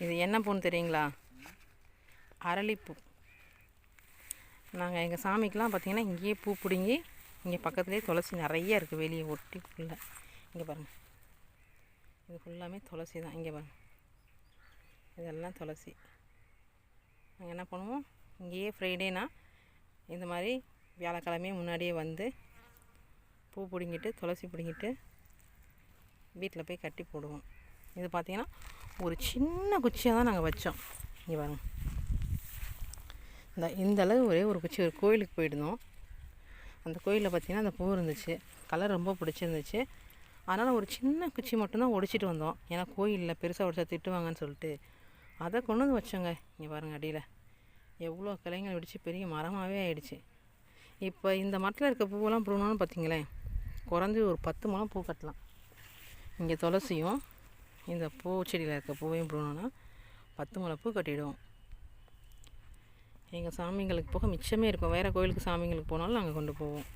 இது என்ன பூன்னு தெரியுங்களா? அரளிப்பூ. நாங்கள் எங்கள் சாமிக்கெலாம் பார்த்தீங்கன்னா இங்கேயே பூ பிடுங்கி இங்கே பக்கத்துலேயே துளசி நிறைய இருக்குது வெளியே ஒட்டி ஃபுல்லாக இங்கே பாருங்கள் இது ஃபுல்லாமே துளசி தான். இங்கே பாருங்கள் இதெல்லாம் துளசி. நாங்கள் என்ன பண்ணுவோம்? இங்கேயே ஃப்ரைடேனா இந்த மாதிரி வியாழக்கிழமையே முன்னாடியே வந்து பூ பிடுங்கிட்டு துளசி பிடுங்கிட்டு வீட்டில் போய் கட்டி போடுவோம். இது பார்த்திங்கன்னா ஒரு சின்ன குச்சியாக தான் நாங்கள் வச்சோம். இங்கே பாருங்க. இந்த இந்த அளவு ஒரே ஒரு குச்சி ஒரு கோயிலுக்கு போயிருந்தோம். அந்த கோயிலில் பார்த்திங்கன்னா அந்த பூ இருந்துச்சு. கலர் ரொம்ப பிடிச்சிருந்துச்சு. அதனால் ஒரு சின்ன குச்சி மட்டும்தான் ஒடிச்சிட்டு வந்தோம். ஏன்னா கோயிலில் பெருசாக ஒடிச்சா திட்டுவாங்கன்னு சொல்லிட்டு. அதை கொண்டு வந்து வச்சோங்க. இங்கே பாருங்கள் அடியில். எவ்வளோ கிளைங்கள் வெடிச்சு பெரிய மரமாகவே ஆயிடுச்சு. இப்போ இந்த மரத்தில் இருக்க பூவெல்லாம் பிடுங்கணும்னு பார்த்தீங்களேன் குறைஞ்சி ஒரு பத்து முழம் பூ கட்டலாம். இங்கே துளசியும் இந்த பூச்செடியில் இருக்க பூவையும் பிடுங்கணும்னா பத்து முளை பூ கட்டிவிடுவோம் எங்கள் சாமிங்களுக்கு போக மிச்சமே இருக்கும். வேறு கோயிலுக்கு சாமிங்களுக்கு போனாலும் நாங்கள் கொண்டு போவோம்.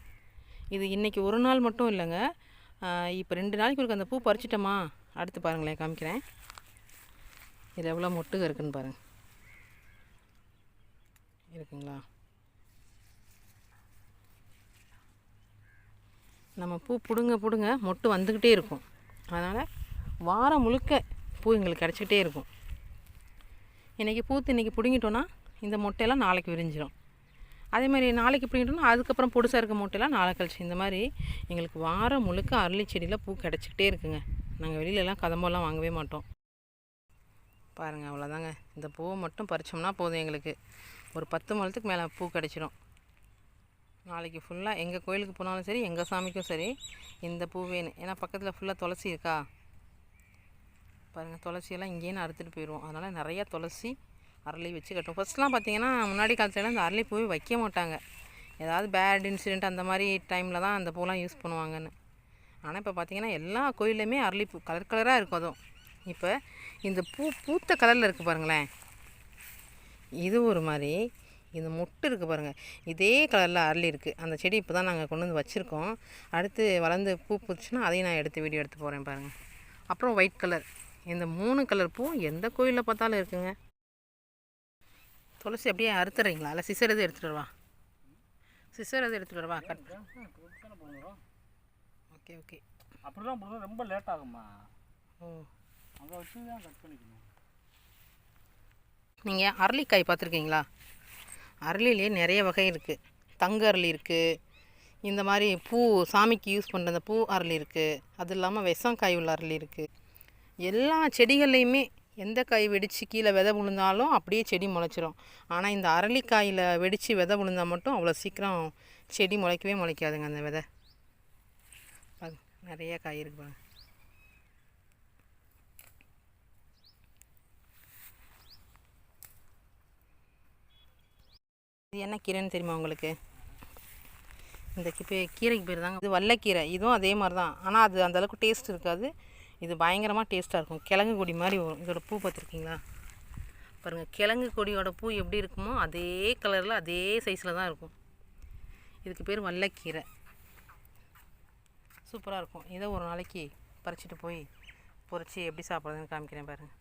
இது இன்றைக்கி ஒரு நாள் மட்டும் இல்லைங்க. இப்போ ரெண்டு நாளைக்கு ஒருக்க அந்த பூ பறிச்சிட்டோமா? அடுத்து பாருங்களேன் காமிக்கிறேன். இது எவ்வளோ மொட்டுக இருக்குன்னு பாருங்கள் இருக்குங்களா? நம்ம பூ பிடுங்க பிடுங்க மொட்டு வந்துக்கிட்டே இருக்கும். அதனால் வாரம் முழுக்க பூ எங்களுக்கு கிடச்சிக்கிட்டே இருக்கும். இன்றைக்கி பூத்து இன்றைக்கி பிடுங்கிட்டோன்னா இந்த மொட்டையெல்லாம் நாளைக்கு விரிஞ்சிடும் அதே மாதிரி நாளைக்கு பிடிங்கிட்டோம்னா அதுக்கப்புறம் பொடுசாக இருக்க மூட்டையெல்லாம் நாளை கழிச்சு. இந்த மாதிரி எங்களுக்கு வாரம் முழுக்க அரளி செடியில் பூ கிடச்சிக்கிட்டே இருக்குங்க. நாங்கள் வெளியிலலாம் கதம்பெல்லாம் வாங்கவே மாட்டோம். பாருங்கள் அவ்வளோதாங்க இந்த பூவை மட்டும் பறித்தோம்னா போதும் எங்களுக்கு. ஒரு பத்து மலத்துக்கு மேலே பூ கிடச்சிரும். நாளைக்கு ஃபுல்லாக எங்கள் கோயிலுக்கு போனாலும் சரி எங்கள் சாமிக்கும் சரி இந்த பூ வேணும். ஏன்னா பக்கத்தில் ஃபுல்லாக துளசி இருக்கா? பாருங்கள் துளசியெல்லாம் இங்கேயே நான் அறுத்துட்டு போயிடுவோம். அதனால் நிறையா துளசி அரளி வச்சு கட்டுவோம் ஃபஸ்ட்லாம் பார்த்தீங்கன்னா முன்னாடி காலத்துலலாம் அந்த அரளி பூவே வைக்க மாட்டாங்க. ஏதாவது பேட் இன்சிடெண்ட் அந்த மாதிரி டைமில் தான் அந்த பூலாம் யூஸ் பண்ணுவாங்கன்னு. ஆனால் இப்போ பார்த்தீங்கன்னா எல்லா கோயில்லையுமே அரளிப்பூ கலர் கலராக இருக்கும் அதுவும். இப்போ இந்த பூ பூத்த கலரில் இருக்குது பாருங்களேன். இது ஒரு மாதிரி இந்த மொட்டு இருக்குது பாருங்கள் இதே கலரில் அரளி இருக்குது அந்த செடி இப்போ தான் நாங்கள் கொண்டு வந்து வச்சுருக்கோம். அடுத்து வளர்ந்து பூ பூச்சுன்னா அதையும் நான் எடுத்து வீடியோ எடுத்து போகிறேன் பாருங்கள் அப்புறம் ஒயிட் கலர் இந்த மூணு கலர் பூ எந்த கோயிலில் பார்த்தாலும் இருக்குங்க. துளசி அப்படியே அறுத்துறீங்களா இல்லை சிசர் எது எடுத்துகிட்டு வரவா? சிசர் எது எடுத்துகிட்டு வரவா? Cut okay okay. அப்படிலாம் போடுறது ரொம்ப லேட் ஆகும்மா. ஓ. அங்கே வச்சு தான் கட் பண்ணிக்கணும். நீங்கள் அரளிக்காய் பார்த்துருக்கீங்களா? அரளிலே நிறைய வகை இருக்குது தங்க அரளி இருக்குது இந்த மாதிரி பூ சாமிக்கு யூஸ் பண்ணுற அந்த பூ அரளி இருக்குது அது இல்லாமல் விஷங்காய் உள்ள அரளி இருக்குது எல்லா செடிகள்லையுமே எந்த காய் வெடித்து கீழே விதை விழுந்தாலும் அப்படியே செடி முளைச்சிரும். ஆனால் இந்த அரளிக்காயில் வெடித்து விதை விழுந்தால் மட்டும் அவ்வளோ சீக்கிரம் செடி முளைக்கவே முளைக்காதுங்க அந்த விதை. நிறைய காய் இருக்கு பாருங்க. இது என்ன கீரைன்னு தெரியுமா உங்களுக்கு? இந்த கீரைக்கு பேர் தாங்க. இது வல்லக்கீரை. இதுவும் அதே மாதிரி தான். ஆனால் அது அந்தளவுக்கு டேஸ்ட் இருக்காது. இது பயங்கரமாக டேஸ்ட்டாக இருக்கும். கிழங்கு கொடி மாதிரி வரும். இதோட பூ பார்த்துருக்கீங்களா? பாருங்கள் கிழங்கு கொடியோட பூ எப்படி இருக்குமோ அதே கலரில் அதே சைஸில் தான் இருக்கும். இதுக்கு பேர் வல்லக்கீரை. சூப்பராக இருக்கும். இதை ஒரு நாளைக்கு பறிச்சிட்டு போய் பொறிச்சி எப்படி சாப்பிட்றதுன்னு காமிக்கிறேன் பாருங்கள்